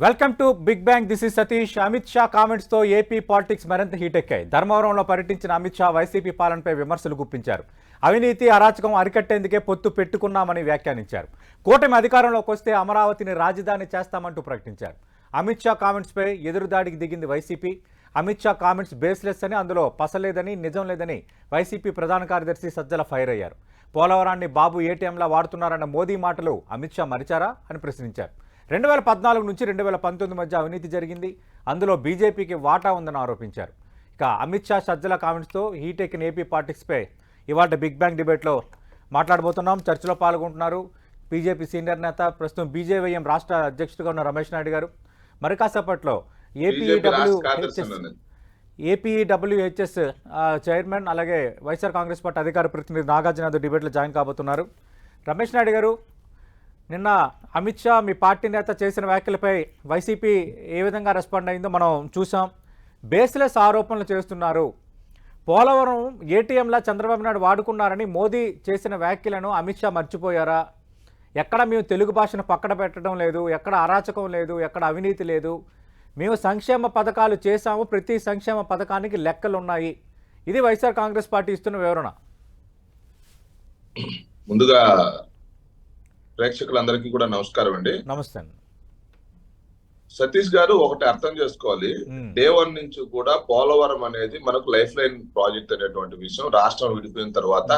Welcome to big bang this is Satish. Amit Shah కామెంట్స్తో AP politics మరింత heat ఎక్కాయి. ధర్మవరంలో పర్యటించిన అమిత్ షా వైసీపీ పాలనపై విమర్శలు గుప్పించారు. అవినీతి అరాచకం అరికట్టేందుకే పొత్తు పెట్టుకున్నామని వ్యాఖ్యానించారు. కూటమి అధికారంలోకి వస్తే అమరావతిని రాజధాని చేస్తామంటూ ప్రకటించారు. అమిత్ షా కామెంట్స్పై ఎదురుదాడికి దిగింది వైసీపీ. అమిత్ షా కామెంట్స్ బేస్లెస్ అని అందులో పసలేదని నిజం లేదని వైసీపీ ప్రధాన కార్యదర్శి సజ్జల ఫైర్ అయ్యారు. పోలవరాన్ని బాబు ఏటీఎంలా వాడుతున్నారన్న మోదీ మాటలు అమిత్ షా మరిచారా అని ప్రశ్నించారు. రెండు వేల పద్నాలుగు నుంచి రెండు వేల పంతొమ్మిది మధ్య అవినీతి జరిగింది. అందులో బీజేపీకి వాటా ఉందని ఆరోపించారు. ఇక అమిత్ షా సజ్జల కామెంట్స్తో హీట్ ఎక్కిన ఏపీ పాలిటిక్స్పై ఇవాళ బిగ్ బ్యాంగ్ డిబేట్లో మాట్లాడబోతున్నాం. చర్చలో పాల్గొంటున్నారు బీజేపీ సీనియర్ నేత ప్రస్తుతం బీజేవైఎం రాష్ట్ర అధ్యక్షుడిగా ఉన్న రమేష్ నాయుడు గారు. మరి కాసేపట్లో ఏపీడబ్ల్యూహెచ్ఎస్ చైర్మన్ అలాగే వైఎస్ఆర్ కాంగ్రెస్ పార్టీ అధికార ప్రతినిధి నాగార్జున డిబేట్లో జాయిన్ కాబోతున్నారు. రమేష్ నాయుడు గారు నిన్న అమిత్ షా మీ పార్టీ నేత చేసిన వ్యాఖ్యలపై వైసీపీ ఏ విధంగా రెస్పాండ్ అయిందో మనం చూసాం బేస్లెస్ ఆరోపణలు చేస్తున్నారు. పోలవరం ఏటీఎంలా చంద్రబాబు నాయుడు వాడుకున్నారని మోదీ చేసిన వ్యాఖ్యలను అమిత్ షా మర్చిపోయారా? ఎక్కడ మేము తెలుగు భాషను పక్కన పెట్టడం లేదు ఎక్కడ అరాచకం లేదు ఎక్కడ అవినీతి లేదు. మేము సంక్షేమ పథకాలు చేశాము ప్రతి సంక్షేమ పథకానికి లెక్కలు ఉన్నాయి ఇది వైఎస్ఆర్ కాంగ్రెస్ పార్టీ ఇస్తున్న వివరణ. ముందుగా ప్రేక్షకులందరికీ కూడా నమస్కారం అండి. నమస్తే అండి. సతీష్ గారు ఒకటి అర్థం చేసుకోవాలి. డే వన్ నుంచి కూడా పోలవరం అనేది మనకు లైఫ్ లైన్ ప్రాజెక్ట్ అనేటువంటి విషయం రాష్ట్రం విడిపోయిన తర్వాత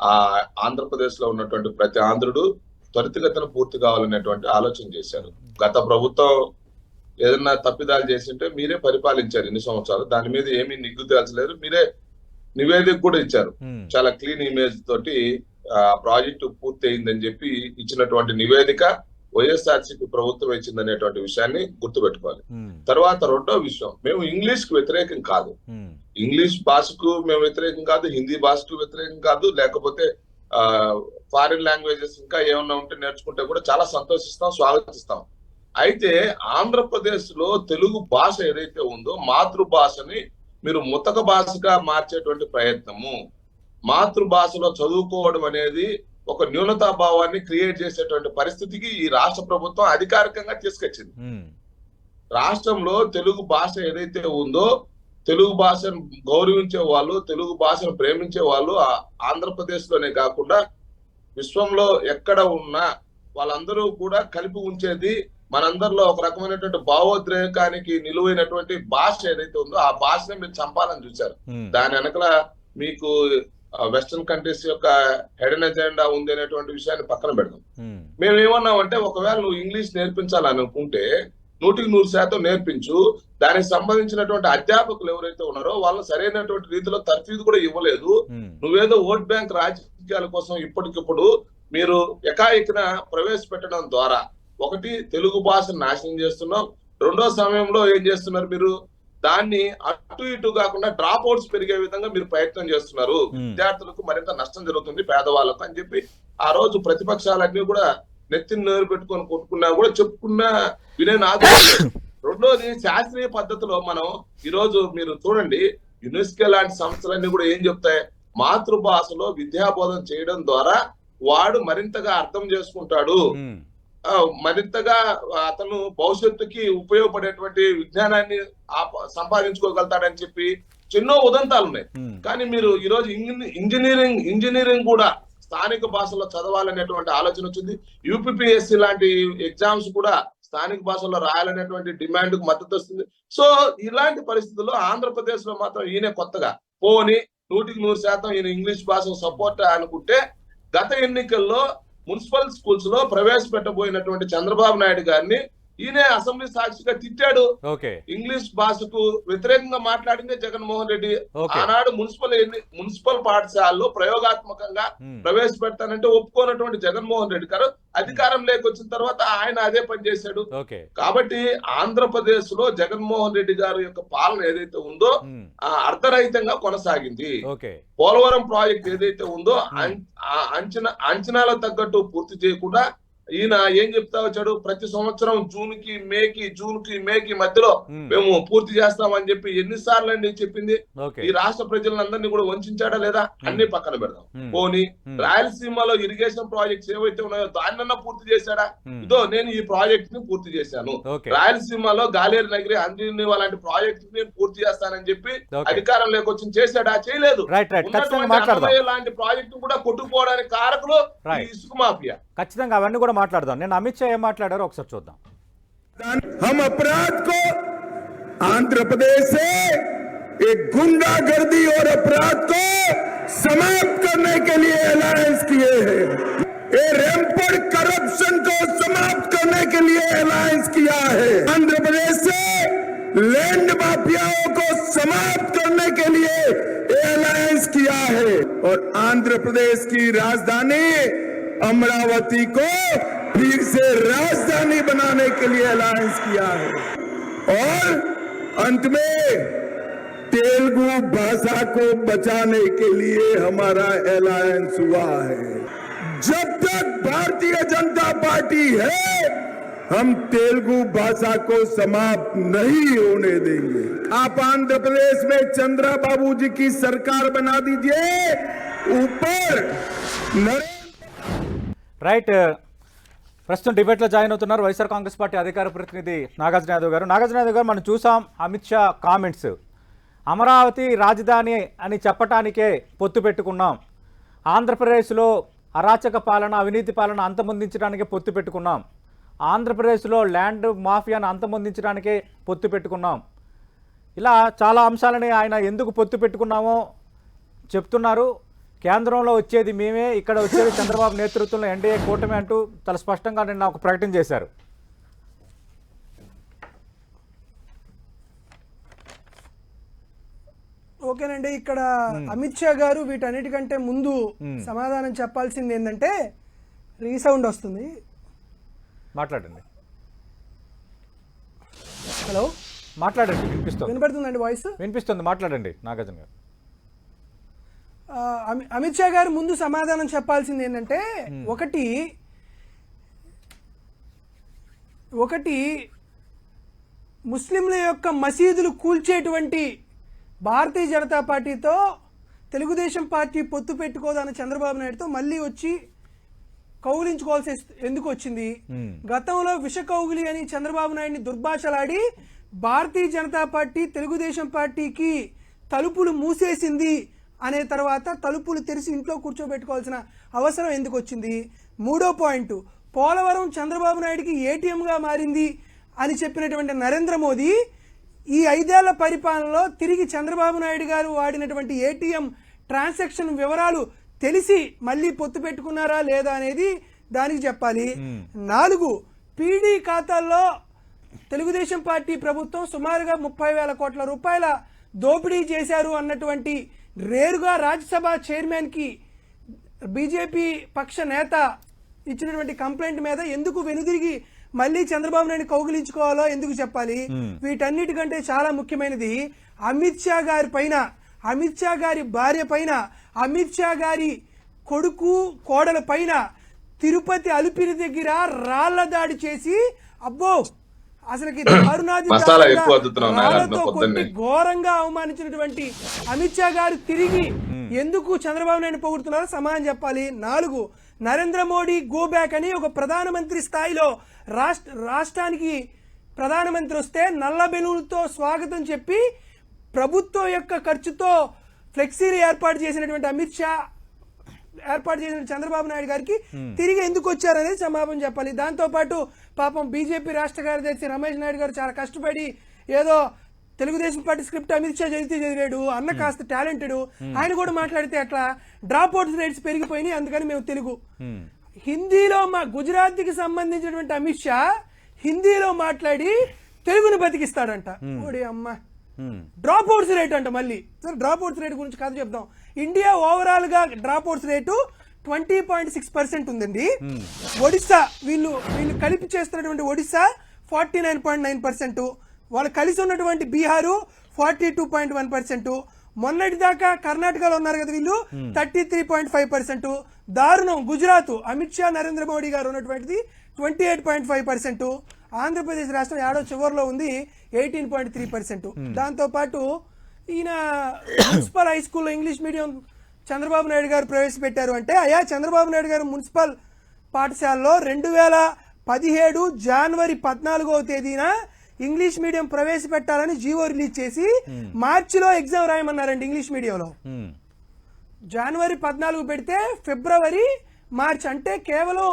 ఆ ఆంధ్రప్రదేశ్లో ఉన్నటువంటి ప్రతి ఆంధ్రుడు త్వరితగతిన పూర్తి కావాలనేటువంటి ఆలోచన చేశారు. గత ప్రభుత్వం ఏదన్నా తప్పిదాలు చేసింటే మీరే పరిపాలించారు ఎన్ని సంవత్సరాలు. దాని మీద ఏమీ నిగ్గు తేల్చలేదు. మీరే నివేదిక కూడా ఇచ్చారు. చాలా క్లీన్ ఇమేజ్ తోటి ప్రాజెక్టు పూర్తి అయిందని చెప్పి ఇచ్చినటువంటి నివేదిక వైఎస్ఆర్సీపీ ప్రభుత్వం ఇచ్చిందనేటువంటి విషయాన్ని గుర్తుపెట్టుకోవాలి. తర్వాత రెండో విషయం మేము ఇంగ్లీష్కు వ్యతిరేకం కాదు. ఇంగ్లీష్ భాషకు మేము వ్యతిరేకం కాదు హిందీ భాషకు వ్యతిరేకం కాదు లేకపోతే ఆ ఫారిన్ లాంగ్వేజెస్ ఇంకా ఏమన్నా ఉంటే నేర్చుకుంటే కూడా చాలా సంతోషిస్తాం స్వాగతిస్తాం. అయితే ఆంధ్రప్రదేశ్లో తెలుగు భాష ఏదైతే ఉందో మాతృభాషని మీరు ముతక భాషగా మార్చేటువంటి ప్రయత్నము మాతృభాషలో చదువుకోవడం అనేది ఒక న్యూనతాభావాన్ని క్రియేట్ చేసేటువంటి పరిస్థితికి ఈ రాష్ట్ర ప్రభుత్వం అధికారికంగా తీసుకొచ్చింది. రాష్ట్రంలో తెలుగు భాష ఏదైతే ఉందో తెలుగు భాషను గౌరవించే వాళ్ళు తెలుగు భాషను ప్రేమించే వాళ్ళు ఆ- ఆంధ్రప్రదేశ్లోనే కాకుండా విశ్వంలో ఎక్కడ ఉన్నా వాళ్ళందరూ కూడా కలిపి ఉంచేది మనందరిలో ఒక రకమైనటువంటి భావోద్రేకానికి నిలువైనటువంటి భాష ఏదైతే ఉందో ఆ భాషని మీరు చంపాలని చూశారు. దాని వెనకల మీకు వెస్టర్న్ కంట్రీస్ యొక్క హెడెన్ ఎజెండా ఉంది అనేటువంటి విషయాన్ని పక్కన పెడదాం. మేము ఏమన్నామంటే ఒకవేళ నువ్వు ఇంగ్లీష్ నేర్పించాలని అనుకుంటే నూటికి నూరు శాతం నేర్పించు. దానికి సంబంధించినటువంటి అధ్యాపకులు ఎవరైతే ఉన్నారో వాళ్ళు సరైనటువంటి రీతిలో తర్ఫీదు కూడా ఇవ్వలేదు. నువ్వేదో ఓట్ బ్యాంక్ రాజకీయాల కోసం ఇప్పటికిప్పుడు మీరు ఎకాయికన ప్రవేశపెట్టడం ద్వారా ఒకటి తెలుగు భాషను నాశనం చేస్తున్నాం రెండో సమయంలో ఏం చేస్తున్నారు మీరు? దాన్ని అటు ఇటు కాకుండా డ్రాప్ అవుట్స్ పెరిగే విధంగా మీరు ప్రయత్నం చేస్తున్నారు. విద్యార్థులకు మరింత నష్టం జరుగుతుంది పేదవాళ్ళకు అని చెప్పి. ఆ రోజు ప్రతిపక్షాలన్నీ కూడా నెత్తిని నేరు పెట్టుకొని కొట్టుకున్నా కూడా చెప్పుకున్నా వినే నాకు రెండోది శాస్త్రీయ పద్ధతిలో మనం ఈ రోజు మీరు చూడండి యునెస్కో లాంటి సంస్థలన్నీ కూడా ఏం చెప్తాయి? మాతృభాషలో విద్యాబోధన చేయడం ద్వారా వాడు మరింతగా అర్థం చేసుకుంటాడు. మరింతగా అతను భవిష్యత్తుకి ఉపయోగపడేటువంటి విజ్ఞానాన్ని సంపాదించుకోగలుగుతాడని చెప్పి ఎన్నో ఉదంతాలు ఉన్నాయి. కానీ మీరు ఈ రోజు ఇంజనీ- ఇంజనీరింగ్ ఇంజనీరింగ్ కూడా స్థానిక భాషలో చదవాలనేటువంటి ఆలోచన వచ్చింది. యూపీపీఎస్సీ లాంటి ఎగ్జామ్స్ కూడా స్థానిక భాషలో రాయాలనేటువంటి డిమాండ్కు మద్దతు వస్తుంది. సో ఇలాంటి పరిస్థితుల్లో ఆంధ్రప్రదేశ్లో మాత్రం ఈయన కొత్తగా. పోని నూటికి నూరు శాతం ఈయన ఇంగ్లీష్ భాష సపోర్ట్ అనుకుంటే గత ఎన్నికల్లో మున్సిపల్ స్కూల్స్లో ప్రవేశపెట్టబోయినటువంటి చంద్రబాబు నాయుడు గారిని ఈయన అసెంబ్లీ సాక్షిగా తిట్టాడు. ఇంగ్లీష్ భాషకు వ్యతిరేకంగా మాట్లాడిందే జగన్మోహన్ రెడ్డి. ఆనాడు మున్సిపల్ మున్సిపల్ పాఠశాలలో ప్రయోగాత్మకంగా ప్రవేశపెడతానంటే ఒప్పుకోనటువంటి జగన్మోహన్ రెడ్డి గారు అధికారం లేకొచ్చిన తర్వాత ఆయన అదే పని చేశాడు. కాబట్టి ఆంధ్రప్రదేశ్లో జగన్మోహన్ రెడ్డి గారి యొక్క పాలన ఏదైతే ఉందో అర్ధరహితంగా కొనసాగింది. పోలవరం ప్రాజెక్ట్ ఏదైతే ఉందో అంచనా అంచనాలకు తగ్గట్టు పూర్తి చేయకుండా ఈయన ఏం చెప్తా వచ్చాడు ప్రతి సంవత్సరం జూన్కి మేకి జూన్కి మేకి మధ్యలో ఉమ్, మేము పూర్తి చేస్తామని చెప్పి ఎన్నిసార్లు అండి చెప్పింది? ఈ రాష్ట్ర ప్రజలందరినీ కూడా వంచాడా లేదా? అన్ని పక్కన పెడదాం. పోనీ రాయలసీమలో ఇరిగేషన్ ప్రాజెక్ట్స్ ఏవైతే ఉన్నాయో దాన్నన్నా పూర్తి చేశాడా? ఇదో నేను ఈ ప్రాజెక్ట్ని పూర్తి చేశాను. రాయలసీమలో గాలేరు నగరి అంజనీ అలాంటి ప్రాజెక్ట్ నేను పూర్తి చేస్తానని చెప్పి అధికారం లేకొచ్చి చేశాడా? చేయలేదు. లాంటి ప్రాజెక్టు కూడా కొట్టుకుపోవడానికి కారకులు. ఇసుక మాఫియా. ఖచ్చితంగా అవన్నీ కూడా మాట్లాడదాం నేను అమిత్ షా ఏం మాట్లాడారో ఒకసారి చూద్దాం हम अपराध को आंध्र प्रदेश से एक गुंडागर्दी और अपराध को समाप्त करने के लिए अलायंस किए हैं ये रैम्पर्ड करप्शन को समाप्त करने के लिए अलायंस किया है आंध्र प्रदेश से लैंड माफियाओं को समाप्त करने के लिए ये अलायंस किया है और आंध्र प्रदेश की राजधानी अमरावती को फिर से राजधानी बनाने के लिए अलायंस किया है। और अंत में तेलुगु भाषा को बचाने के लिए हमारा अलायंस हुआ है। जब तक भारतीय जनता पार्टी है, हम तेलुगु भाषा को समाप्त नहीं होने देंगे। आप आंध्र प्रदेश में चंद्रा बाबू जी की सरकार बना दीजिए। ऊपर नरेंद्र రైట్. ప్రస్తుతం డిబేట్లో జాయిన్ అవుతున్నారు వైఎస్ఆర్ కాంగ్రెస్ పార్టీ అధికార ప్రతినిధి నాగార్జున యాదవ్ గారు. నాగార్జున యాదవ్ గారు మనం చూసాం అమిత్ షా కామెంట్స్ అమరావతి రాజధాని అని చెప్పటానికే పొత్తు పెట్టుకున్నాం. ఆంధ్రప్రదేశ్లో అరాచక పాలన అవినీతి పాలన అంతమొందించడానికే పొత్తు పెట్టుకున్నాం. ఆంధ్రప్రదేశ్లో ల్యాండ్ మాఫియాను అంతమొందించడానికే పొత్తు పెట్టుకున్నాం. ఇలా చాలా అంశాలని ఆయన ఎందుకు పొత్తు పెట్టుకున్నామో చెప్తున్నారు. కేంద్రంలో వచ్చేది మేమే ఇక్కడ వచ్చేది చంద్రబాబు నేతృత్వంలో ఎన్డీఏ కూటమి అంటూ చాలా స్పష్టంగా నిన్న ఒక ప్రకటన చేశారు. ఓకేనండి ఇక్కడ అమిత్ షా గారు వీటన్నిటికంటే ముందు. సమాధానం చెప్పాల్సింది ఏంటంటే రీసౌండ్ వస్తుంది. మాట్లాడండి. హలో? మాట్లాడండి వినిపిస్తుంది. వినపడుతుందండి వాయిస్? వినిపిస్తుంది మాట్లాడండి నాగార్జున గారు. అమిత్ షా గారు ముందు సమాధానం చెప్పాల్సింది ఏంటంటే ఒకటి ఒకటి ముస్లింల యొక్క మసీదులు కూల్చేటువంటి భారతీయ జనతా పార్టీతో తెలుగుదేశం పార్టీ పొత్తు పెట్టుకోదన్న చంద్రబాబు నాయుడుతో మళ్ళీ వచ్చి కౌగిలించుకోవాల్సి ఎస్- ఎందుకు వచ్చింది మ్మ్. గతంలో విష కౌగులి అని చంద్రబాబు నాయుడిని దుర్భాషలాడి భారతీయ జనతా పార్టీ తెలుగుదేశం పార్టీకి తలుపులు మూసేసింది అనే తర్వాత తలుపులు తెరిచి ఇంట్లో కూర్చోబెట్టుకోవాల్సిన అవసరం ఎందుకు వచ్చింది? మూడో పాయింట్ పోలవరం చంద్రబాబు నాయుడికి ఏటీఎంగా మారింది అని చెప్పినటువంటి నరేంద్ర మోదీ ఈ ఐదేళ్ళ పరిపాలనలో తిరిగి చంద్రబాబు నాయుడు గారు వాడినటువంటి ఏటీఎం ట్రాన్సాక్షన్ వివరాలు తెలిసి మళ్ళీ పొత్తు పెట్టుకున్నారా లేదా అనేది దానికి చెప్పాలి. నాలుగు పీడీ ఖాతాల్లో తెలుగుదేశం పార్టీ ప్రభుత్వం సుమారుగా ముప్పై వేల కోట్ల రూపాయల దోపిడీ చేశారు అన్నటువంటి రేరుగా రాజ్యసభ చైర్మన్కి బీజేపీ పక్ష నేత ఇచ్చినటువంటి కంప్లైంట్ మీద ఎందుకు వెనుదిరిగి మళ్ళీ చంద్రబాబు నాయుడు కౌగిలించుకోవాలో ఎందుకు చెప్పాలి? వీటన్నిటికంటే చాలా ముఖ్యమైనది అమిత్ షా గారి పైన అమిత్ షా గారి భార్య పైన అమిత్ షా గారి కొడుకు కోడల పైన తిరుపతి అలిపిరి దగ్గర రాళ్ళ దాడి చేసి అబ్బో! అసలుకి దారుణాది ఘోరంగా అవమానించినటువంటి అమిత్ షా గారు తిరిగి ఎందుకు చంద్రబాబు నాయుడు పొగుడుతున్నారో సమాధానం చెప్పాలి. నాలుగు నరేంద్ర మోడీ గో బ్యాక్ అని ఒక ప్రధానమంత్రి స్థాయిలో రాష్ట్ర రాష్ట్రానికి ప్రధానమంత్రి వస్తే నల్ల బెలూన్లతో స్వాగతం చెప్పి ప్రభుత్వం యొక్క ఖర్చుతో ఫ్లెక్సీలు ఏర్పాటు చేసినటువంటి అమిత్ షా ఏర్పాటు చేసిన చంద్రబాబు నాయుడు గారికి తిరిగి ఎందుకు వచ్చారనేది సమాపం చెప్పాలి. దాంతో పాటు పాపం బీజేపీ రాష్ట్ర కార్యదర్శి రమేష్ నాయుడు గారు చాలా కష్టపడి ఏదో తెలుగుదేశం పార్టీ స్క్రిప్ట్ అమిత్ షా చదివితే చదివాడు అన్న కాస్త టాలెంటెడ్. ఆయన కూడా మాట్లాడితే అట్లా డ్రాప్ అవుట్స్ రేట్స్ పెరిగిపోయినాయి అందుకని మేము తెలుగు. హిందీలో మా గుజరాత్కి సంబంధించినటువంటి అమిత్ షా హిందీలో మాట్లాడి తెలుగుని బతికిస్తాడంట. ఓడి అమ్మ. డ్రాప్ అవుట్స్ రేట్ అంట మళ్ళీ. సరే డ్రాప్ అవుట్స్ రేట్ గురించి కథ చెప్దాం. ఇండియా ఓవరాల్గా drop outs rate twenty point six percent ఉందండి. ఒడిస్సా వీళ్ళు వీళ్ళు కలిపి చేస్తున్నటువంటి Odisha forty nine point nine percent. వాళ్ళు కలిసి ఉన్నటువంటి Bihar forty two point one percent. మొన్నటి దాకా కర్ణాటకలో ఉన్నారు కదా వీళ్ళు thirty three point five percent. దారుణం గుజరాత్ అమిత్ షా నరేంద్ర మోడీ గారు ఉన్నటువంటిది twenty eight point five percent. Andhra Pradesh రాష్ట్రం ఏడో చివరిలో ఉంది ఎయిటీన్ పాయింట్ త్రీ పర్సెంట్. దాంతోపాటు ఈయన మున్సిపల్ హై స్కూల్లో ఇంగ్లీష్ మీడియం చంద్రబాబు నాయుడు గారు ప్రవేశపెట్టారు అంటే అయ్యా చంద్రబాబు నాయుడు గారు మున్సిపల్ పాఠశాలలో రెండు వేల పదిహేడు జనవరి పద్నాలుగవ తేదీన ఇంగ్లీష్ మీడియం ప్రవేశపెట్టాలని జీవో రిలీజ్ చేసి మార్చిలో ఎగ్జామ్ రాయమన్నారండి ఇంగ్లీష్ మీడియంలో. ఉమ్, జనవరి పద్నాలుగు పెడితే ఫిబ్రవరి మార్చ్ అంటే కేవలం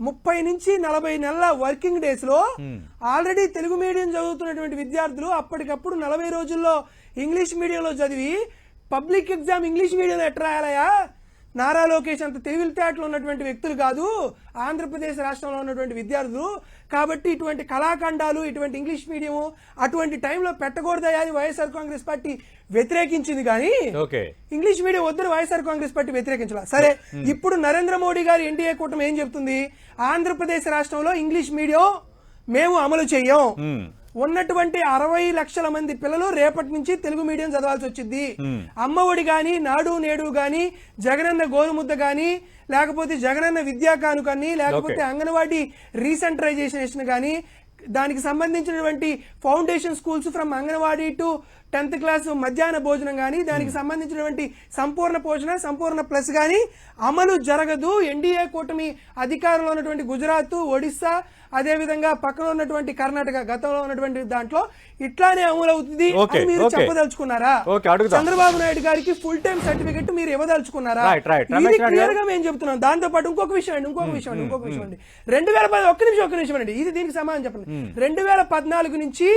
ముప్పై నుంచి నలభై నెలల వర్కింగ్ డేస్లో ఆల్రెడీ తెలుగు మీడియం చదువుతున్నటువంటి విద్యార్థులు అప్పటికప్పుడు నలభై రోజుల్లో ఇంగ్లీష్ మీడియంలో చదివి పబ్లిక్ ఎగ్జామ్ ఇంగ్లీష్ మీడియంలో ఎట్లా రాయాలయా నారా లోకేష్ అంత తెలివితేటలు ఉన్నటువంటి వ్యక్తులు కాదు. ఆంధ్రప్రదేశ్ రాష్ట్రంలో ఉన్నటువంటి విద్యార్థులు. కాబట్టి ఇటువంటి కళాఖండాలు ఇటువంటి ఇంగ్లీష్ మీడియం అటువంటి టైంలో పెట్టకూడదయా అని వైఎస్ఆర్ కాంగ్రెస్ పార్టీ వ్యతిరేకించింది కానీ ఇంగ్లీష్ మీడియం వద్దని వైఎస్ఆర్ కాంగ్రెస్ పార్టీ వ్యతిరేకించాల. సరే ఇప్పుడు నరేంద్ర మోడీ గారి ఎన్డీఏ కూటమి ఏం చెప్తుంది? ఆంధ్రప్రదేశ్ రాష్ట్రంలో ఇంగ్లీష్ మీడియం మేము అమలు చెయ్యం ఉమ్, ఉన్నటువంటి అరవై లక్షల మంది పిల్లలు రేపటి నుంచి తెలుగు మీడియం చదవాల్సి వచ్చింది అమ్మఒడి గాని నాడు నేడు గాని జగనన్న గోరుముద్ద గాని లేకపోతే జగనన్న విద్యా కానుకని లేకపోతే అంగన్వాడీ రీసెంట్రైజేషన్ గాని దానికి సంబంధించినటువంటి foundation schools from anganwadi to tenth class మధ్యాహ్న భోజనం కానీ దానికి సంబంధించినటువంటి సంపూర్ణ పోషణ సంపూర్ణ ప్లస్ కానీ అమలు జరగదు. ఎన్డీఏ కూటమి అధికారంలో ఉన్నటువంటి గుజరాత్ ఒడిస్సా అదే విధంగా పక్కన ఉన్నటువంటి కర్ణాటక గతంలో ఉన్నటువంటి దాంట్లో ఇట్లానే అమలు అవుతుంది అని మీరు. చెప్పదలుచుకున్నారా. చంద్రబాబు నాయుడు గారికి ఫుల్ టైం సర్టిఫికెట్ మీరు ఇవ్వదలుచుకున్నారా. ఇది క్లియర్గా మేము చెప్తున్నాం. దాంతో పాటు ఇంకొక విషయం అండి ఇంకొక విషయం అండి ఇంకొక విషయం అండి. రెండు వేల పది ఒక్క నిమిషం ఒక్క నిమిషం అండి. ఇది దీనికి సమాధానం చెప్పండి. రెండు వేల పద్నాలుగు నుంచి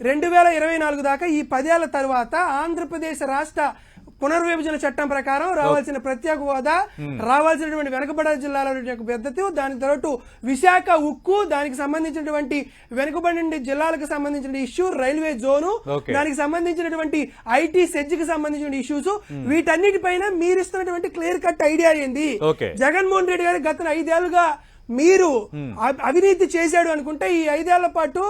రెండు వేల ఇరవై నాలుగు దాకా ఈ పదేళ్ళ తర్వాత ఆంధ్రప్రదేశ్ రాష్ట్ర పునర్విభజన చట్టం ప్రకారం రావాల్సిన ప్రత్యేక హోదా రావాల్సినటువంటి వెనుకబడిన జిల్లాల యొక్క పెద్దతి దానికి తోడు విశాఖ ఉక్కు దానికి సంబంధించినటువంటి వెనుకబడిన జిల్లాలకు సంబంధించిన ఇష్యూ రైల్వే జోను. దానికి సంబంధించినటువంటి ఐటీ సెజ్కి సంబంధించిన ఇష్యూస్ వీటన్నిటిపైన మీరు ఇస్తున్నటువంటి క్లియర్ కట్ ఐడియా ఏంది. జగన్మోహన్ రెడ్డి గారు గత ఐదేళ్ళుగా మీరు అవినీతి చేశాడు అనుకుంటే ఈ ఐదేళ్ళ పాటు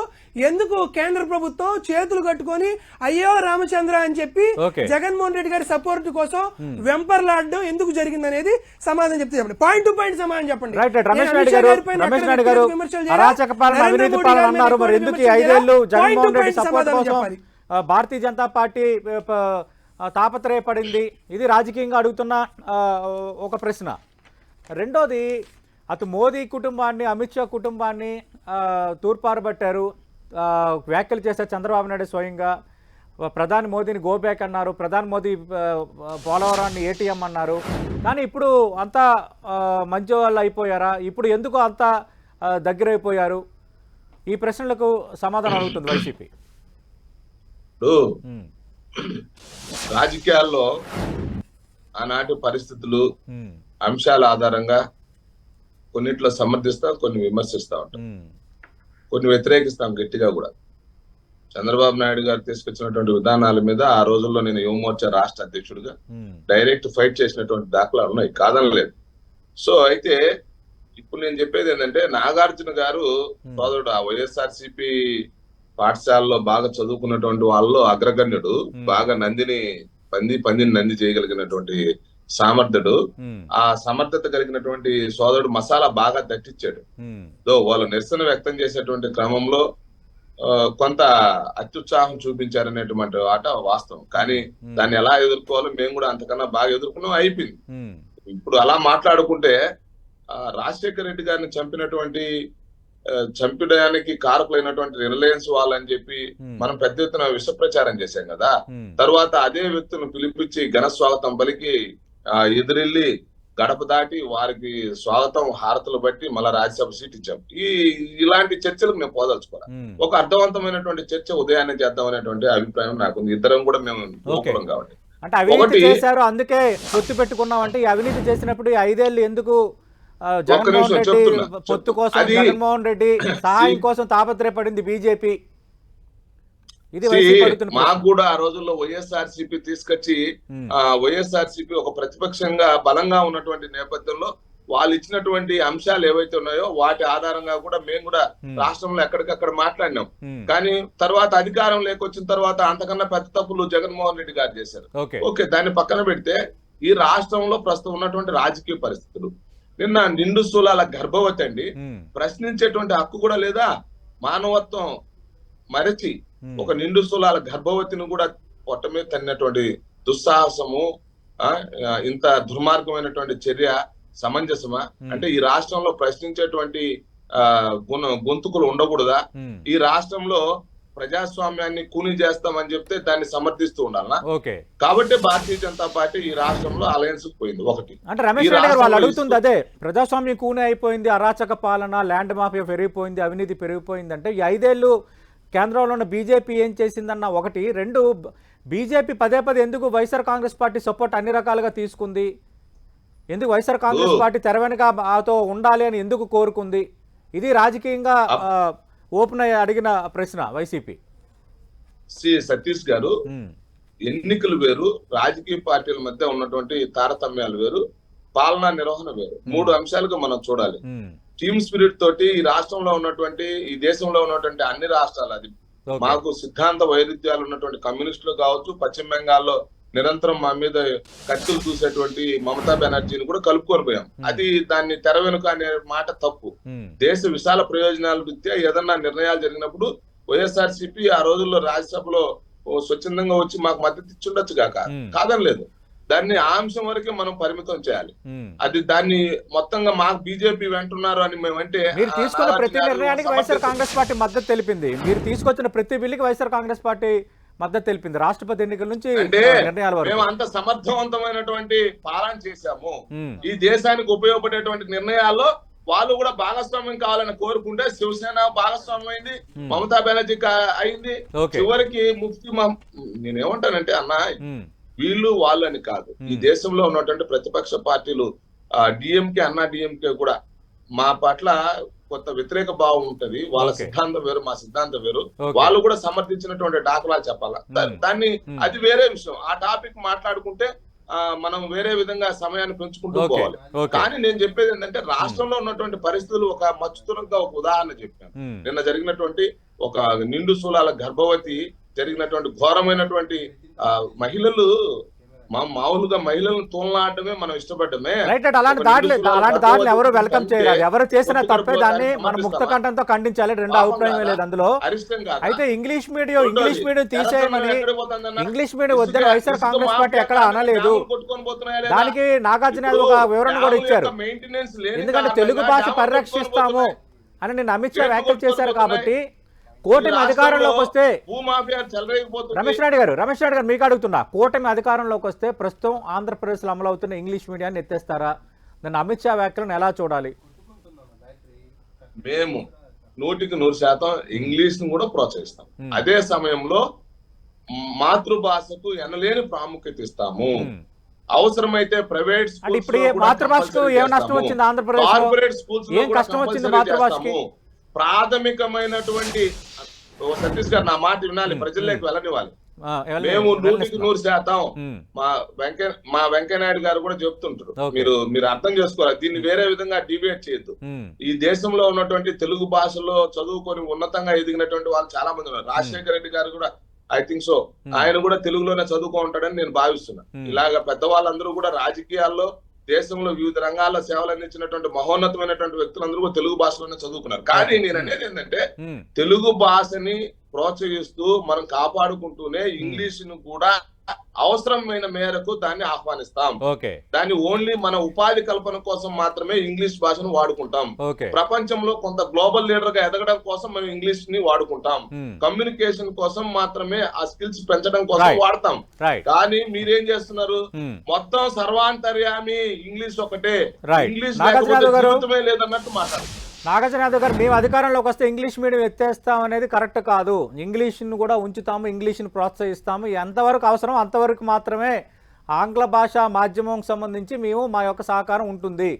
ఎందుకు కేంద్ర ప్రభుత్వం చేతులు కట్టుకొని అయ్యో రామచంద్ర అని చెప్పి. జగన్మోహన్ రెడ్డి గారి సపోర్ట్ కోసం వెంపర్లాడడం ఎందుకు జరిగింది అనేది సమాధానం చెప్తే చెప్పండి. పాయింట్ టు పాయింట్ సమాధానం చెప్పండి. భారతీయ జనతా పార్టీ తాపత్రయపడింది. ఇది రాజకీయంగా అడుగుతున్న ఒక ప్రశ్న. రెండోది అటు మోదీ కుటుంబాన్ని అమిత్ షా కుటుంబాన్ని తూర్పారబట్టారు. వ్యాఖ్యలు చేశారు చంద్రబాబు నాయుడు స్వయంగా. ప్రధాని మోదీని గో బ్యాక్ అన్నారు. ప్రధాని మోదీ పోలవరాన్ని ఏటీఎం అన్నారు. కానీ ఇప్పుడు అంతా మంచి వాళ్ళు అయిపోయారా? ఇప్పుడు ఎందుకు అంత దగ్గరైపోయారు? ఈ ప్రశ్నలకు సమాధానం అడుగుతుంది వైసీపీ. రాజకీయాల్లో ఆనాటి పరిస్థితులు అంశాల ఆధారంగా కొన్నిట్లో సమర్థిస్తాం కొన్ని విమర్శిస్తా ఉంటాం. కొన్ని వ్యతిరేకిస్తాం గట్టిగా కూడా. చంద్రబాబు నాయుడు గారు తీసుకొచ్చినటువంటి విధానాల మీద ఆ రోజుల్లో నేను యువమోర్చా రాష్ట్ర అధ్యక్షుడిగా డైరెక్ట్ ఫైట్ చేసినటువంటి దాఖలాలు ఉన్నాయి కాదనలేదు సో అయితే ఇప్పుడు నేను చెప్పేది ఏంటంటే నాగార్జున గారు సోదరుడు ఆ వైఎస్ఆర్ సిపి పాఠశాలలో బాగా చదువుకున్నటువంటి వాళ్ళలో అగ్రగణ్యుడు బాగా నందిని పంది పందిని నంది చేయగలిగినటువంటి సామర్థ్యుడు ఆ సమర్థత కలిగినటువంటి సోదరుడు మసాలా బాగా దట్టించాడు దో వాళ్ళు నిరసన వ్యక్తం చేసేటువంటి క్రమంలో కొంత అత్యుత్సాహం చూపించారనేటువంటి ఆట వాస్తవం. కానీ దాన్ని ఎలా ఎదుర్కోవాలో మేము కూడా అంతకన్నా బాగా ఎదుర్కొన్నాం అయిపోయింది. ఇప్పుడు అలా మాట్లాడుకుంటే రాజశేఖర రెడ్డి గారిని చంపినటువంటి చంపడానికి కారకులైనటువంటి రిలయన్స్ వాళ్ళని చెప్పి. మనం పెద్ద ఎత్తున విష ప్రచారం చేశాం కదా. తర్వాత అదే వ్యక్తులను పిలిపించి ఘన స్వాగతం పలికి ఎదురెళ్ళి గడప దాటి వారికి స్వాగతం హారతులు బట్టి మళ్ళా రాజ్యసభ సీట్ ఇచ్చాం. ఈ ఇలాంటి చర్చలకు మేము పోదలుచుకోవాలి. ఒక అర్థవంతమైనటువంటి చర్చ ఉదయాన్నే చేద్దాం అనేటువంటి అభిప్రాయం నాకు ఇద్దరం కూడా మేము యువకులం కాబట్టి. అంటే అవినీతి చేశారు అందుకే పొత్తు పెట్టుకున్నాం అంటే ఈ అవినీతి చేసినప్పుడు ఈ ఐదేళ్ళు ఎందుకు జగన్మోహన్ రెడ్డి. పొత్తు కోసం జగన్మోహన్ రెడ్డి సహాయం కోసం తాపత్రయపడింది బీజేపీ ఇది See, వైసీపీ అడుగుతున్న మాకు. కూడా ఆ రోజుల్లో వైఎస్ఆర్ సిపి తీసుకొచ్చి వైఎస్ఆర్ సిపి ఒక ప్రతిపక్షంగా బలంగా ఉన్నటువంటి నేపథ్యంలో వాళ్ళు ఇచ్చినటువంటి అంశాలు ఏవైతే ఉన్నాయో వాటి ఆధారంగా కూడా మేము కూడా రాష్ట్రంలో ఎక్కడికక్కడ మాట్లాడినాం. కానీ తర్వాత అధికారం లేకొచ్చిన తర్వాత అంతకన్నా పెద్ద తప్పులు జగన్మోహన్ రెడ్డి గారు చేశారు. ఓకే. దాన్ని పక్కన పెడితే ఈ రాష్ట్రంలో ప్రస్తుతం ఉన్నటువంటి రాజకీయ పరిస్థితులు నిన్న నిండు స్థూలాల గర్భవతి అండి ప్రశ్నించేటువంటి హక్కు కూడా లేదా? మానవత్వం మరచి ఒక నిండు స్థూలాల గర్భవతిని కూడా పొట్ట మీద తన్నినటువంటి దుస్సాహసము ఇంత దుర్మార్గమైనటువంటి చర్య సమంజసమా. అంటే ఈ రాష్ట్రంలో ప్రశ్నించేటువంటి ఆ గుణ గొంతుకులు ఉండకూడదా? ఈ రాష్ట్రంలో ప్రజాస్వామ్యాన్ని కూని చేస్తామని చెప్తే దాన్ని సమర్థిస్తూ ఉండాలనా? ఓకే. కాబట్టి భారతీయ జనతా పార్టీ ఈ రాష్ట్రంలో అలయన్స్ పోయింది ఒకటి. అంటే రమేష్ ఈ రెడ్డి గారు వాళ్ళు అడుగుతుంది అదే ప్రజాస్వామ్యం కూనే అయిపోయింది అరాచక పాలన ల్యాండ్ మాఫియా పెరిగిపోయింది అవినీతి పెరిగిపోయింది అంటే ఈ ఐదేళ్ళు కేంద్రంలో ఉన్న బీజేపీ ఏం చేసిందన్న ఒకటి. రెండు బీజేపీ పదే పదే ఎందుకు వైఎస్ఆర్ కాంగ్రెస్ పార్టీ సపోర్ట్ అన్ని రకాలుగా తీసుకుంది? ఎందుకు వైఎస్ఆర్ కాంగ్రెస్. పార్టీ తెర వెనుక ఆతో ఉండాలి అని ఎందుకు కోరుకుంది? ఇది రాజకీయంగా ఓపెన్ అయ్యి అడిగిన ప్రశ్న వైసీపీ. శ్రీ సతీష్ గారు ఎన్నికలు వేరు రాజకీయ పార్టీల మధ్య ఉన్నటువంటి తారతమ్యాలు వేరు పాలనా నిర్వహణ వేరు. మూడు అంశాలుగా మనం చూడాలి. టీమ్ స్పిరిట్ తోటి ఈ రాష్ట్రంలో ఉన్నటువంటి ఈ దేశంలో ఉన్నటువంటి అన్ని రాష్ట్రాలు అది. మాకు సిద్ధాంత వైరుధ్యాలు ఉన్నటువంటి కమ్యూనిస్టులు కావచ్చు పశ్చిమ బెంగాల్లో నిరంతరం మా మీద కత్తులు చూసేటువంటి మమతా బెనర్జీని కూడా కలుపుకొని పోయాం. అది దాన్ని తెర వెనుక అనే మాట తప్పు. దేశ విశాల ప్రయోజనాల రీత్యా ఏదన్నా నిర్ణయాలు జరిగినప్పుడు వైఎస్ఆర్ ఆ రోజుల్లో రాజ్యసభలో స్వచ్ఛందంగా వచ్చి మాకు మద్దతు ఇచ్చుండొచ్చు కాక. Hmm. కాదనలేదు. దాన్ని అంశం వరకే మనం పరిమితం చేయాలి. అది దాన్ని మొత్తంగా మాకు బీజేపీ వెంటున్నారు అని మేమంటే మీరు తీసుకున్న ప్రతి నిర్ణయానికి వైఎస్ఆర్. కాంగ్రెస్ పార్టీ మద్దతు తెలిపింది. మీరు తీసుకొచ్చిన ప్రతి బిల్లుకి వైఎస్ఆర్ కాంగ్రెస్ పార్టీ మద్దతు తెలిపింది. రాష్ట్రపతి ఎన్నికల నుంచి మేము అంత సమర్థవంతమైనటువంటి పాలన చేశాము. ఈ దేశానికి ఉపయోగపడేటువంటి నిర్ణయాల్లో వాళ్ళు కూడా భాగస్వామ్యం కావాలని కోరుకుంటే శివసేన భాగస్వామ్యం అయింది మమతా బెనర్జీ అయింది. చివరికి ముఫ్తీ నేనేమంటానంటే అన్న వీళ్ళు వాళ్ళని కాదు. ఈ Hmm. దేశంలో ఉన్నటువంటి ప్రతిపక్ష పార్టీలు డిఎంకే అన్నా డిఎంకే కూడా మా పట్ల కొంత వ్యతిరేక భావం ఉంటది. వాళ్ళ. సిద్ధాంతం వేరు మా సిద్ధాంతం వేరు. వాళ్ళు కూడా సమర్థించినటువంటి దాఖలాలు చెప్పాలా? Hmm. దాన్ని Hmm. అది వేరే విషయం. ఆ టాపిక్ మాట్లాడుకుంటే మనం వేరే విధంగా సమయాన్ని పెంచుకుంటూ పోవాలి. కానీ నేను చెప్పేది ఏంటంటే రాష్ట్రంలో ఉన్నటువంటి పరిస్థితులు ఒక మచ్చుతురంగా ఒక ఉదాహరణ చెప్పాను. నిన్న జరిగినటువంటి ఒక నిండు శూలాల గర్భవతి జరిగినటువంటి ఘోరమైనటువంటి మహిళలు మా మామూలుగా మహిళలను తోలనాడమే మనం రైట్ రైట్ అలాంటి దాడులు అలాంటి దాడులు ఎవరు వెల్కమ్ చేయరాదు ఎవరు చేసిన తప్పే దాన్ని మన ముక్త? కంఠంతో ఖండించాలి. రెండు అభిప్రాయం? లేదు అందులో? అయితే ఇంగ్లీష్ మీడియం ఇంగ్లీష్ మీడియం తీసేయమని? ఇంగ్లీష్ మీడియం వద్దని వైఎస్ఆర్ కాంగ్రెస్ పార్టీ ఎక్కడ అనలేదు? దానికి నాగార్జున ఒక వివరణ కూడా ఇచ్చారు. ఎందుకంటే తెలుగు భాష పరిరక్షిస్తాము అని నిన్న అమిత్ షా వ్యాఖ్యలు చేశారు కాబట్టి కూటమి అధికారంలోకి వస్తే రమేష్ నాయుడు గారు రమేష్ నాయుడు గారు మీకు అడుగుతున్నా కూటమి అధికారంలోకి వస్తే ప్రస్తుతం ఆంధ్రప్రదేశ్లో అమలవుతున్న ఇంగ్లీష్ మీడియాన్ని ఎత్తేస్తారా నిన్న అమిత్ షా వ్యాఖ్యలను ఎలా చూడాలి మేము నూటికి నూరు శాతం ఇంగ్లీష్ను కూడా ప్రోత్సహిస్తాం. అదే సమయంలో మాతృభాషకు ఎనలేని ప్రాముఖ్యత ఇస్తాము. అవసరమైతే ప్రైవేట్ అంటే ఇప్పుడు ఈ మాతృభాషకు ఏం నష్టం వచ్చింది ఆంధ్రప్రదేశ్లో? Corporate schools? ప్రాథమికమైనటువంటి సతీష్ గారు నా మాట వినాలి ప్రజల్లోకి వెళ్ళనివ్వాలి. మేము నూటికి. నూరు శాతం. మా వెంకయ్య మా వెంకయ్య నాయుడు గారు కూడా చెప్తుంటారు. మీరు మీరు అర్థం చేసుకోవాలి. దీన్ని వేరే విధంగా డిబేట్ చేయొద్దు. ఈ దేశంలో ఉన్నటువంటి తెలుగు భాషలో చదువుకొని ఉన్నతంగా ఎదిగినటువంటి వాళ్ళు చాలా మంది ఉన్నారు. రాజశేఖర రెడ్డి గారు కూడా ఐ థింక్ సో ఆయన కూడా తెలుగులోనే చదువుకో ఉంటాడని నేను భావిస్తున్నా. ఇలాగ పెద్దవాళ్ళందరూ కూడా రాజకీయాల్లో దేశంలో వివిధ రంగాల్లో సేవలు అందించినటువంటి మహోన్నతమైనటువంటి వ్యక్తులందరూ కూడా తెలుగు భాషలోనే చదువుకున్నారు. కానీ నేను అనేది ఏంటంటే తెలుగు భాషని ప్రోత్సహిస్తూ మనం కాపాడుకుంటూనే ఇంగ్లీష్ను కూడా అవసరమైన మేరకు దాన్ని ఆహ్వానిస్తాం. దాన్ని ఓన్లీ మన ఉపాధి కల్పన కోసం మాత్రమే ఇంగ్లీష్ భాషను వాడుకుంటాం. ప్రపంచంలో కొంత గ్లోబల్ లీడర్గా ఎదగడం కోసం మనం ఇంగ్లీష్ని వాడుకుంటాం కమ్యూనికేషన్ కోసం మాత్రమే ఆ స్కిల్స్ పెంచడం కోసం. వాడతాం. కానీ మీరేం చేస్తున్నారు? మొత్తం సర్వాంతర్యామి ఇంగ్లీష్ ఒకటే. ఇంగ్లీష్ లేదన్నట్టు మాట్లాడు నాగార్జున యాదవ్ గారు మేము అధికారంలోకి వస్తే ఇంగ్లీష్ మీడియం ఎత్తేస్తాం అనేది కరెక్ట్ కాదు. ఇంగ్లీష్ను కూడా ఉంచుతాము ఇంగ్లీష్ను ప్రోత్సహిస్తాము. ఎంతవరకు అవసరం అంతవరకు మాత్రమే ఆంగ్ల భాష మాధ్యమం సంబంధించి మేము మా యొక్క సహకారం ఉంటుంది.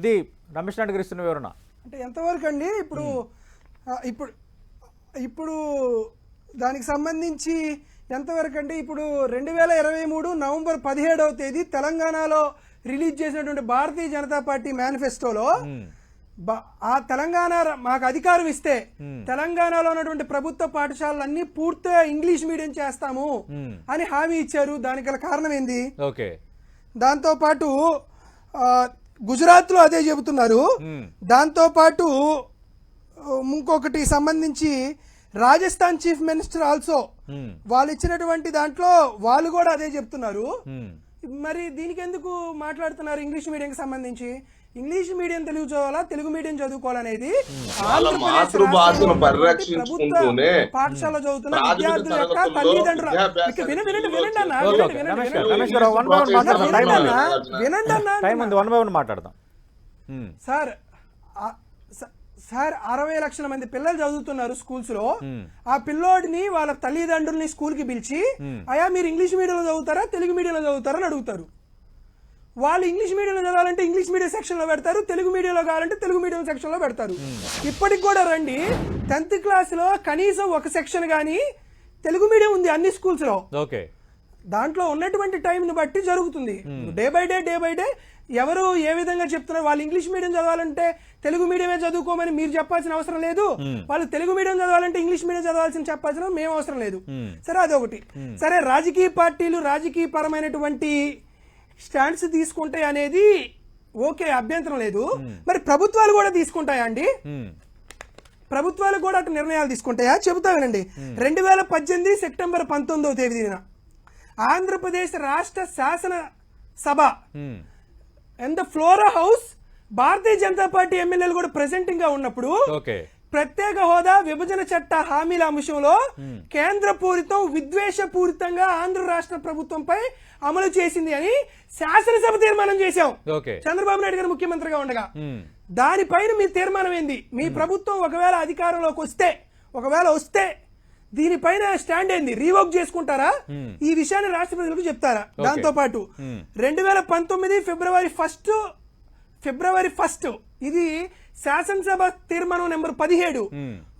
ఇది రమేష్ నాయుడు గారు ఇస్తున్న వివరణ. అంటే ఎంతవరకు అండి? ఇప్పుడు ఇప్పుడు ఇప్పుడు దానికి సంబంధించి ఎంతవరకు అంటే ఇప్పుడు రెండు వేల ఇరవై మూడు నవంబర్ పదిహేడవ తేదీ తెలంగాణలో రిలీజ్ చేసినటువంటి భారతీయ జనతా పార్టీ మేనిఫెస్టోలో ఆ తెలంగాణ మాకు అధికారం ఇస్తే తెలంగాణలో ఉన్నటువంటి ప్రభుత్వ పాఠశాలలన్నీ పూర్తిగా ఇంగ్లీష్ మీడియం చేస్తాము అని హామీ ఇచ్చారు. దానికి గల కారణం ఏంది? దాంతో పాటు ఆ, గుజరాత్లో అదే చెబుతున్నారు. దాంతో పాటు ఇంకొకటి సంబంధించి రాజస్థాన్ చీఫ్ మినిస్టర్ ఆల్సో వాళ్ళు ఇచ్చినటువంటి దాంట్లో వాళ్ళు కూడా అదే చెప్తున్నారు. మరి దీనికి ఎందుకు మాట్లాడుతున్నారు ఇంగ్లీష్ మీడియంకి సంబంధించి? ఇంగ్లీష్ మీడియం తెలుగు చదవాలా తెలుగు మీడియం చదువుకోవాలనేది మాతృభాషను పరిరక్షించుకుంటూనే పాఠశాల చదువుతున్న విద్యార్థుల యొక్క తల్లిదండ్రుల వినండి వినండి వినండి అన్న వినండి, అన్న, వినండి అన్న. మాట్లాడదాం. సార్ సార్ అరవై లక్షల మంది పిల్లలు చదువుతున్నారు స్కూల్స్లో ఆ పిల్లోడిని వాళ్ళ తల్లిదండ్రుల్ని స్కూల్కి పిలిచి అయ్యా మీరు ఇంగ్లీష్ మీడియంలో చదువుతారా? తెలుగు మీడియంలో చదువుతారా? అని అడుగుతారు. వాళ్ళు ఇంగ్లీష్ మీడియంలో చదవాలంటే ఇంగ్లీష్ మీడియం సెక్షన్లో పెడతారు తెలుగు మీడియంలో కావాలంటే తెలుగు మీడియం సెక్షన్లో పెడతారు ఇప్పటికి కూడా రండి టెన్త్ క్లాస్లో కనీసం ఒక సెక్షన్ కానీ తెలుగు మీడియం ఉంది అన్ని స్కూల్స్లో ఓకే. దాంట్లో ఉన్నటువంటి టైంని బట్టి జరుగుతుంది. Day by day day by day ఎవరు ఏ విధంగా చెప్తున్నారు? వాళ్ళు ఇంగ్లీష్ మీడియం చదవాలంటే తెలుగు మీడియమే చదువుకోమని మీరు చెప్పాల్సిన అవసరం లేదు. వాళ్ళు తెలుగు మీడియం చదవాలంటే ఇంగ్లీష్ మీడియం చదవాల్సిన చెప్పాల్సిన మేము అవసరం లేదు. సరే అదొకటి. సరే రాజకీయ పార్టీలు రాజకీయ పరమైనటువంటి స్టాండ్స్ తీసుకుంటాయి అనేది ఓకే అభ్యంతరం లేదు. మరి ప్రభుత్వాలు కూడా తీసుకుంటాయా అండి? ప్రభుత్వాలు కూడా అటు నిర్ణయాలు తీసుకుంటాయా? చెబుతా వినండి. రెండు వేల పద్దెనిమిది సెప్టెంబర్ పంతొమ్మిదవ తేదీన ఆంధ్రప్రదేశ్ రాష్ట్ర శాసన సభ and the floor of house Bharatiya Janata party ఎమ్మెల్యేలు కూడా ప్రెసెంటింగ్గా ఉన్నప్పుడు ప్రత్యేక హోదా విభజన చట్ట హామీల అంశంలో కేంద్ర పూరితం విద్వేషపూరితంగా ఆంధ్ర రాష్ట్ర ప్రభుత్వంపై అమలు చేసింది అని శాసనసభ తీర్మానం చేశాం. చంద్రబాబు నాయుడు గారు ముఖ్యమంత్రిగా ఉండగా. ఉమ్, దానిపైన మీ తీర్మానం ఏంది? మీ ప్రభుత్వం ఒకవేళ అధికారంలోకి వస్తే ఒకవేళ వస్తే దీనిపైన స్టాండ్ ఏంది? రీవోక్ చేసుకుంటారా? ఈ విషయాన్ని రాష్ట్ర ప్రజలకు చెప్తారా? దాంతో పాటు రెండు వేల పంతొమ్మిది ఫిబ్రవరి ఫస్ట్ ఫిబ్రవరి ఫస్ట్ ఇది శాసనసభ తీర్మానం నెంబర్ పదిహేడు.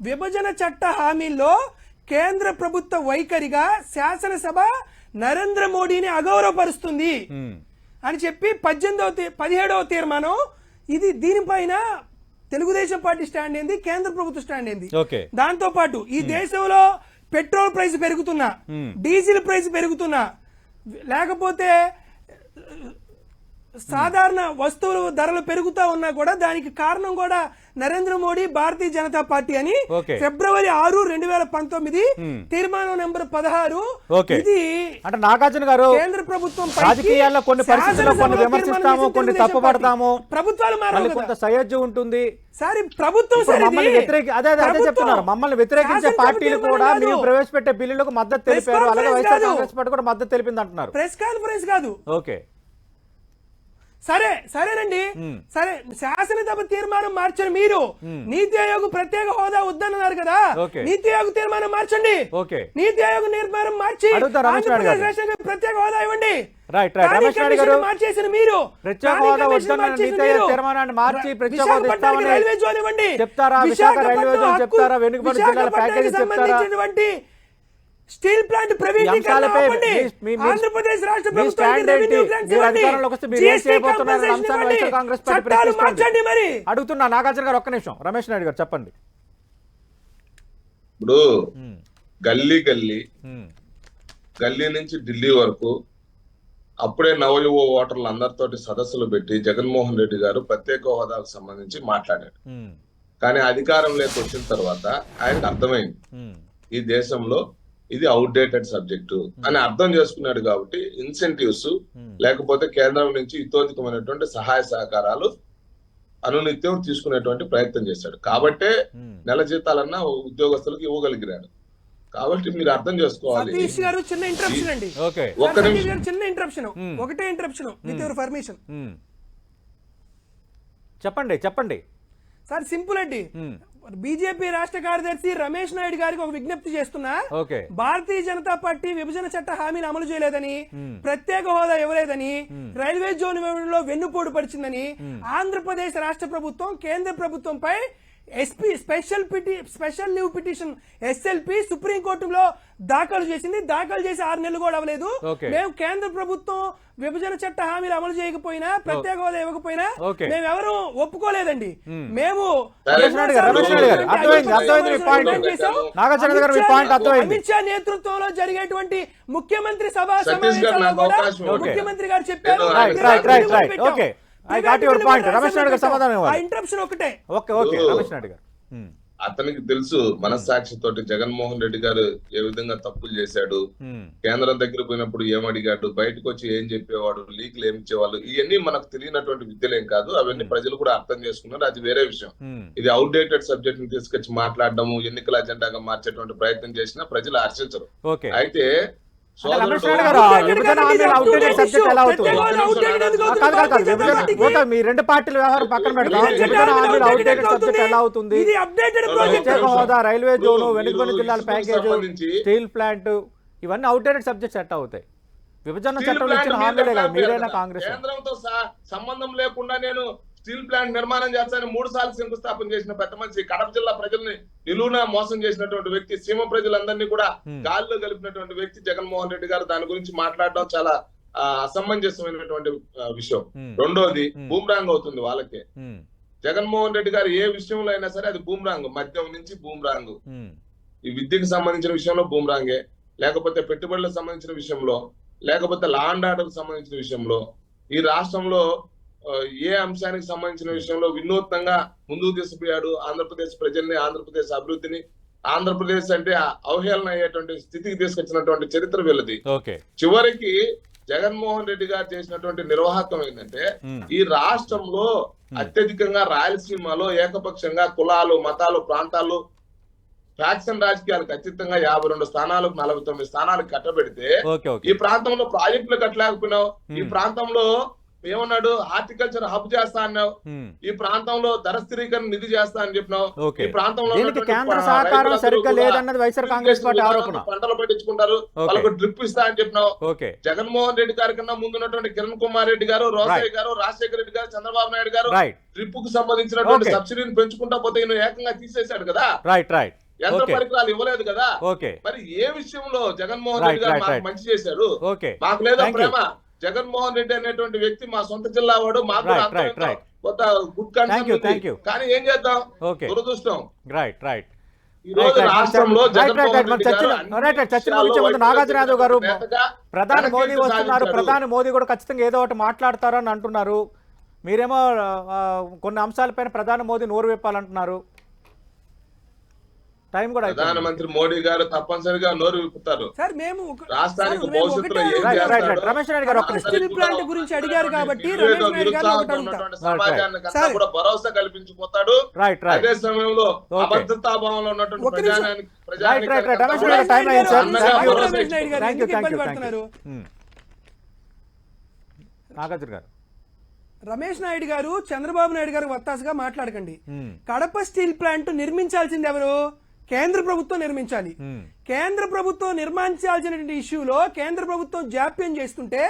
విభజన చట్ట హామీల్లో కేంద్ర ప్రభుత్వ వైఖరిగా శాసనసభ నరేంద్ర మోడీని అగౌరవపరుస్తుంది. అని చెప్పి పద్దెనిమిదవ పదిహేడవ తీర్మానం ఇది దీనిపైన తెలుగుదేశం పార్టీ స్టాండ్ ఏంది? కేంద్ర ప్రభుత్వ స్టాండ్ ఏంది? దాంతో పాటు ఈ దేశంలో పెట్రోల్ ప్రైస్ పెరుగుతున్నా డీజిల్ ప్రైస్ పెరుగుతున్నా లేకపోతే సాధారణ వస్తువులు ధరలు పెరుగుతా ఉన్నా కూడా దానికి కారణం కూడా నరేంద్ర మోడీ భారతీయ జనతా పార్టీ అని. ఫిబ్రవరి ఆరు రెండు వేల పంతొమ్మిది తీర్మానం నెంబర్ పదహారు. ఇది అంటే నాగార్జున గారు కేంద్ర ప్రభుత్వం రాజకీయాల్లో కొన్ని పరిస్థితుల్లో కొన్ని విమర్శిస్తాము కొన్ని తప్పుపడతాము. ప్రభుత్వాలు మారాలి కొంత సయోధ్య ఉంటుంది సార్ ప్రభుత్వం. మమ్మల్ని వ్యతిరేకి అదే అదే. చెప్తున్నారు మమ్మల్ని వ్యతిరేకించే పార్టీలు కూడా. మేము ప్రవేశపెట్టే బిల్లులకు మద్దతు తెలిపారు అలాగే వైఎస్ఆర్. కాంగ్రెస్ పార్టీ కూడా మద్దతు తెలిపింది అంటున్నారు ప్రెస్ కాన్ఫరెన్స్ కాదు ఓకే సరే సరేనండి సరే శాసనసభ తీర్మానం మార్చండి మీరు నీతి ఆయోగ్ ప్రత్యేక హోదా వద్దన్నారు కదా. నీతి ఆయోగ్ తీర్మానం మార్చండి నీతి ఆయోగ్ తీర్మానం మార్చి ప్రత్యేక హోదా ఇవ్వండి right, right. Planning Ramesh Naidu commission garu. మార్చేసిన మీరు ప్రత్యేక ప్లానింగ్ హోదా కమిషన్ వద్దన్న మార్చేసిన నీతి ఆయోగ్ మీరు. తీర్మానాన్ని మార్చి ప్రత్యేక హోదా ఇస్తామని చెప్తారా? విశాఖ రైల్వే జోన్ చెప్తారా? వెనుకబడిన జిల్లాల విశాఖపట్నానికి ప్యాకేజీ చెప్తారా? స్టీల్ ప్లాంట్ ప్రైవేటీకరణ ఆపండి. ఆంధ్రప్రదేశ్ రాష్ట్ర ప్రభుత్వానికి? రెవెన్యూ ఇవ్వండి. ఇవ్వండి. చట్టాలు. మార్చండి మరి అడుగుతున్నా నాగార్జున గారు ఒక్క నిమిషం రమేష్ నాయుడు గారు చెప్పండి ఇప్పుడు గల్లీ గల్లీ గల్లీ నుంచి ఢిల్లీ వరకు అప్పుడే నవయువ ఓటర్లు అందరితోటి సదస్సులు పెట్టి జగన్మోహన్ రెడ్డి గారు ప్రత్యేక హోదాకు సంబంధించి మాట్లాడారు ఉమ్, కానీ అధికారంలోకి వచ్చిన తర్వాత ఆయనకు అర్థమైంది ఈ దేశంలో ఇది అవుట్డేటెడ్ సబ్జెక్టు అని అర్థం చేసుకున్నాడు కాబట్టి ఇన్సెంటివ్స్ లేకపోతే కేంద్రం నుంచి ఇతోధికమైనటువంటి సహాయ సహకారాలు అనునిత్యం తీసుకునేటువంటి ప్రయత్నం చేశాడు. కాబట్టే ఉమ్. నెల జీతాలన్నా ఉద్యోగస్తులకు ఇవ్వగలిగినాడు. కాబట్టి మీరు అర్థం చేసుకోవాలి. సతీష్ గారు చిన్న ఇంటరప్షన్ అండి. ఓకే ఒక్క నిమిషం. చిన్న ఇంటరప్షన్ ఒకటే ఇంటరప్షన్ విత్ యువర్ పర్మిషన్. చెప్పండి చెప్పండి. సార్ సింపుల్ అండి. బీజేపీ రాష్ట్ర కార్యదర్శి రమేష్ నాయుడు గారికి ఒక విజ్ఞప్తి చేస్తున్నా. భారతీయ జనతా పార్టీ విభజన చట్ట హామీని అమలు చేయలేదని ప్రత్యేక హోదా ఇవ్వలేదని రైల్వే జోన్ వెన్నుపోటు పరిచిందని ఆంధ్రప్రదేశ్ రాష్ట్ర ప్రభుత్వం కేంద్ర ప్రభుత్వంపై SP special PT special leave petition SLP సుప్రీంకోర్టులో దాఖలు చేసింది. దాఖలు చేసి ఆరు నెలలు కూడా అవ్వలేదు. మేము కేంద్ర ప్రభుత్వం విభజన చట్ట హామీలు అమలు చేయకపోయినా ప్రత్యేక హోదా ఇవ్వకపోయినా. మేము ఎవరు ఒప్పుకోలేదండి. మేము. అమిత్ షా నేతృత్వంలో జరిగేటువంటి ముఖ్యమంత్రి సభా సమావేశాల్లో నాకు కూడా. ముఖ్యమంత్రి గారు చెప్పారు. నేను right, right, right, right. Okay. I got your point. Ramesh Naidu garu సమాధానం ఇవ్వాలి. ఆ ఇంటరప్షన్ ఒకటే ఓకే ఓకే రమేష్ నాయుడు గారు ఉమ్, అతనికి తెలుసు మనస్సాక్షి తోటి జగన్మోహన్ రెడ్డి గారు ఏ విధంగా తప్పులు చేశాడు ఉమ్, కేంద్రం దగ్గర పోయినప్పుడు ఏం అడిగాడు బయటకు వచ్చి ఏం చెప్పేవాడు లీక్లు ఏం ఇచ్చేవాళ్ళు ఇవన్నీ మనకు తెలియనటువంటి విద్యలేం కాదు అవన్నీ ప్రజలు కూడా అర్థం చేసుకున్నారు అది వేరే విషయం. ఇది అవుట్డేటెడ్ సబ్జెక్ట్ని తీసుకొచ్చి మాట్లాడడము ఎన్నికల అజెండాగా మార్చేటువంటి ప్రయత్నం చేసినా ప్రజలు హర్షించరు ఓకే అయితే సబ్జెక్ట్ మీ రెండు పార్టీల వ్యవహారం పక్కన అవుట్డేటెడ్ ఎందుకు సబ్జెక్ట్ ఎలా అవుతుంది? ఇది అప్డేటెడ్ ప్రత్యేక ప్రాజెక్ట్ ప్రత్యేక హోదా రైల్వే జోను వెనుకబడిన మీరు జిల్లాల ప్యాకేజ్ స్టీల్ ప్లాంట్ ఇవన్నీ అవుట్డేటెడ్ సబ్జెక్ట్స్ ఎట్లా అవుతాయి. విభజన చట్టంలో ఇచ్చిన హామీలే కదా మీరైనా. కాంగ్రెస్ సంబంధం లేకుండా నేను స్టీల్ ప్లాంట్ నిర్మాణం చేస్తానని మూడు సార్లు శంకుస్థాపన చేసిన పెద్ద మనిషి కడప జిల్లా ప్రజల్ని నిలువున మోసం చేసినటువంటి వ్యక్తి సీమ ప్రజలందరినీ కూడా. గాలిలో కలిపినటువంటి వ్యక్తి జగన్మోహన్ రెడ్డి గారు దాని గురించి మాట్లాడడం చాలా అసమంజసమైనటువంటి విషయం. రెండోది. బూమ్రాంగ్ అవుతుంది వాళ్ళకి జగన్మోహన్ రెడ్డి గారు ఏ విషయంలో అయినా సరే అది బూమ్రాంగ్ మద్యం నుంచి బూమ్రాంగ్ ఉమ్, ఈ విద్యకు సంబంధించిన విషయంలో బూమ్రాంగే లేకపోతే పెట్టుబడులకు సంబంధించిన విషయంలో లేకపోతే లా అండ్ ఆర్డర్ సంబంధించిన విషయంలో ఈ రాష్ట్రంలో ఏ అంశానికి సంబంధించిన విషయంలో వినూత్నంగా ముందుకు తీసుకుపోయాడు ఆంధ్రప్రదేశ్ ప్రజల్ని ఆంధ్రప్రదేశ్ అభివృద్ధిని. ఆంధ్రప్రదేశ్ అంటే అవహేళన అయ్యేటువంటి స్థితికి తీసుకొచ్చినటువంటి చరిత్ర వీళ్ళది. చివరికి జగన్మోహన్ రెడ్డి గారు చేసినటువంటి నిర్వాహకం ఏంటంటే ఉమ్, ఈ రాష్ట్రంలో అత్యధికంగా రాయలసీమలో ఏకపక్షంగా కులాలు మతాలు ప్రాంతాలు ఫ్యాక్షన్ రాజకీయాలకు అత్యధికంగా యాభై రెండు స్థానాలకు నలభై తొమ్మిది స్థానాలకు కట్టబెడితే ఈ ప్రాంతంలో ప్రాజెక్టులు కట్టలేకపోయినావు. ఈ Hmm. ప్రాంతంలో ఏమన్నాడు? హార్టికల్చర్ హబ్ చేస్తా అన్నావు. ఈ ప్రాంతంలో ధర స్థిరీకరణ నిధి చేస్తా అని చెప్పినావు. ఈ ప్రాంతంలో కేంద్ర సహకారం సరిగ్గా లేదన్నది వైఎస్ఆర్ కాంగ్రెస్ పార్టీ ఆరోపణ. పంటలు పండించుకుంటారు ఓకే. వాళ్ళకు డ్రిప్ ఇస్తా అని చెప్పినావు. జగన్మోహన్ రెడ్డి గారి కన్నా ముందున్నటువంటి కిరణ్ కుమార్ రెడ్డి గారు రోసయ్య గారు రాజశేఖర రెడ్డి గారు చంద్రబాబు నాయుడు గారు ట్రిప్కు సంబంధించినటువంటి. సబ్సిడీని పెంచుకుంటా పోతే ఈయన ఏకంగా తీసేశాడు కదా? రైట్ రైట్ యంత్ర పరికరాలు ఇవ్వలేదు కదా? మరి ఏ విషయంలో జగన్మోహన్ రెడ్డి గారు. మంచి చేశారు? మాకు లేదా. ప్రేమ? జగన్మోహన్ రెడ్డి అనేటువంటి వ్యక్తి మా సొంత జిల్లా వాడు మాకు. కొంత గుడ్ you. కానీ ఏం చేద్దాం? దురదృష్టం. రైట్ రైట్ నాగార్జున యాదవ్ గారు ప్రధాని మోదీ వస్తున్నారు. ప్రధాని మోదీ కూడా ఖచ్చితంగా ఏదో ఒకటి మాట్లాడతారని అంటున్నారు. మీరేమో కొన్ని అంశాలపైన ప్రధాని మోదీ నోరు విప్పాలంటున్నారు. టైం కూడా. ప్రధానమంత్రి మోడీ గారు తప్పనిసరిగా నోరు విప్పుతారు సార్ మేము రాష్ట్రానికి భవిష్యత్తులో రమేష్ నాయుడు గారు ఒక్క. స్టీల్ ప్లాంట్ గురించి అడిగారు కాబట్టి సమాజానికి. కూడా భరోసా కల్పించిపోతాడు రైట్ రైట్ అదే సమయంలో. అభద్రతాభావంలో ఉన్నటువంటి. ప్రజానానికి రైట్ రైట్ రైట్ రమేష్ ప్రజానికి నాయుడు టైం అయింది సార్ అన్నగా థ్యాంక్ యూ భరోసా రమేష్ నాయుడు గారు థ్యాంక్ యూ ఎందుకు థ్యాంక్ యూ ఇబ్బంది థ్యాంక్ యూ పడుతున్నారు? నాగార్జున గారు రమేష్ నాయుడు గారు చంద్రబాబు నాయుడు గారు వత్తాసుగా మాట్లాడకండి మ్మ్. కడప స్టీల్ ప్లాంట్ నిర్మించాల్సింది ఎవరు కేంద్ర ప్రభుత్వం నిర్మించాలి. కేంద్ర ప్రభుత్వం నిర్మించాల్సినటువంటి ఇష్యూలో కేంద్ర ప్రభుత్వం జాప్యం చేస్తుంటే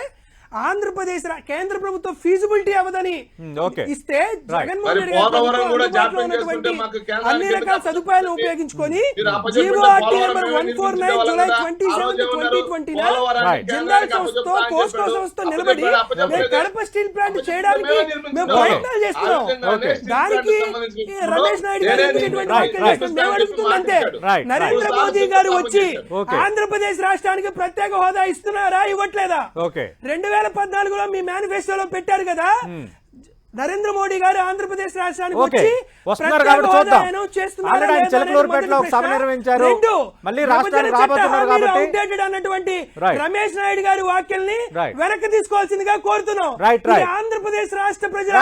ఆంధ్రప్రదేశ్ కేంద్ర ప్రభుత్వం ఫీజిబిలిటీ అవ్వదని. ఇస్తే జగన్మోహన్ రెడ్డి అన్ని రకాల సదుపాయాలను? ఉపయోగించుకొని GO RT number one four nine July twenty. Seven twenty. Twenty. Jindal కోస్కో నిలబడి. మేము కడప స్టీల్ ప్లాంట్ చేయడానికి మేమే. ప్రయత్నాలు చేస్తున్నాం దానికి రమేష్ నాయుడు గారు? మేము నరేంద్ర. మోదీ గారు వచ్చి. ఆంధ్రప్రదేశ్ రాష్ట్రానికి ప్రత్యేక హోదా ఇస్తున్నారా ఇవ్వట్లేదా ఓకే రెండు వేల పద్నాలుగులో మీ మేనిఫెస్టోలో పెట్టారు కదా? నరేంద్ర మోడీ గారు ఆంధ్రప్రదేశ్ రాష్ట్రానికి వచ్చి వస్తున్నారు కాబట్టి చూద్దాం సభ. నిర్వహించారు మళ్ళీ రాబోతున్నారు కాబట్టి అన్నటువంటి. రమేష్ నాయుడు గారి వ్యాఖ్యల్ని. వెనక్కి తీసుకోవాల్సిందిగా కోరుతున్నాం ఆంధ్రప్రదేశ్ రాష్ట్ర ప్రజల.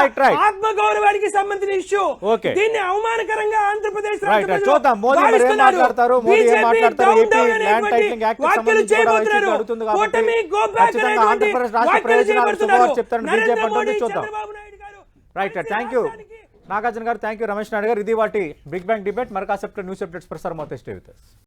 ఆత్మ గౌరవానికి సంబంధించిన ఇష్యూ. దీన్ని అవమానకరంగా ఆంధ్రప్రదేశ్ రాష్ట్ర చూద్దాం. మోదీ ఏం. మాట్లాడతారు, మోదీ ఏం ఏపీ ల్యాండ్ టైటిలింగ్ యాక్ట్ సంబంధించి కూడా అడుగుతుంది కాబట్టి ఆంధ్రప్రదేశ్ రాష్ట్ర ప్రయోజనాలు నరేంద్ర బీజేపీ చూద్దాం చంద్రబాబు నాయుడు గారు రైట్ థ్యాంక్ యూ నాగార్జున గారు థ్యాంక్ యూ రమేష్ నాయుడు గారు ఇది వాటి బిగ్ బ్యాంగ్ డిబేట్ మరి కాసేపు న్యూస్ అప్డేట్స్ ప్రసారం అవుతాయి. స్టే.